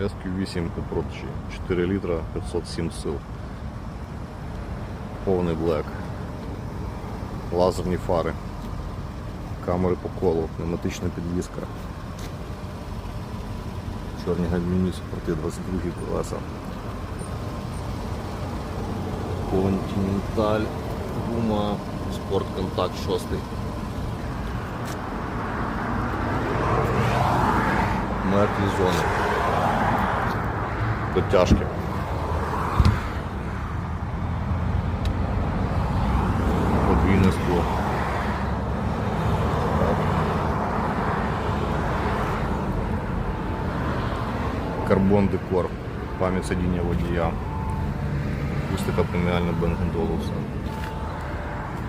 SQ8 Prodigy 4 літра 507 сил. Повний блек. Лазерні фари. Камери по колу, пневматична підвізка. Чорні гальмівні супорти 22 колеса. Континенталь, гума, спорт контакт 6. Мертві зони. Дотяжки. Подвійне скло. Карбон декор. Пам'ять сидіння водія. Акустика преміальна Бенгендолу все.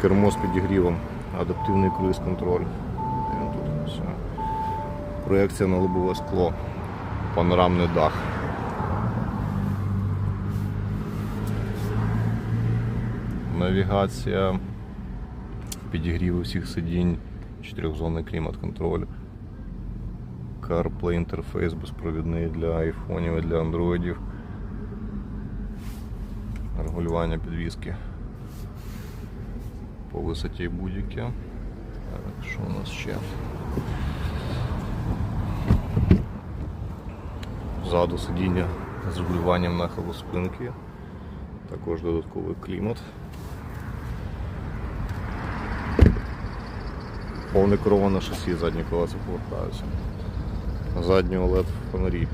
Кермо з підігрівом, адаптивний круїз контроль. Проекція на лобове скло, панорамний дах. Навігація, підігрів усіх сидінь, чотирьохзонний клімат-контроль. CarPlay інтерфейс безпровідний для айфонів і для андроїдів. Регулювання підвіски по висоті будь-яке. Так, що у нас ще? Ззаду сидіння з регулюванням нахилу спинки. Також додатковий клімат. Повне кероване шасі, задні колеса повертаються. Задні OLED фонарі.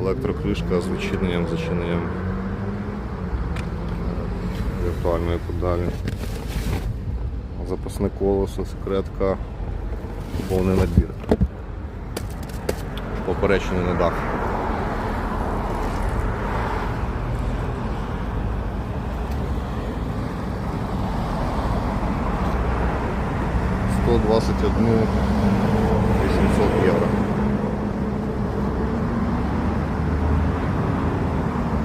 Електрокришка з відчиненням, зачиненням віртуальної педалі. Запасне колесо, секретка, повний набір. Поперечний на дах. Сто двадцять одну вісімсот євро.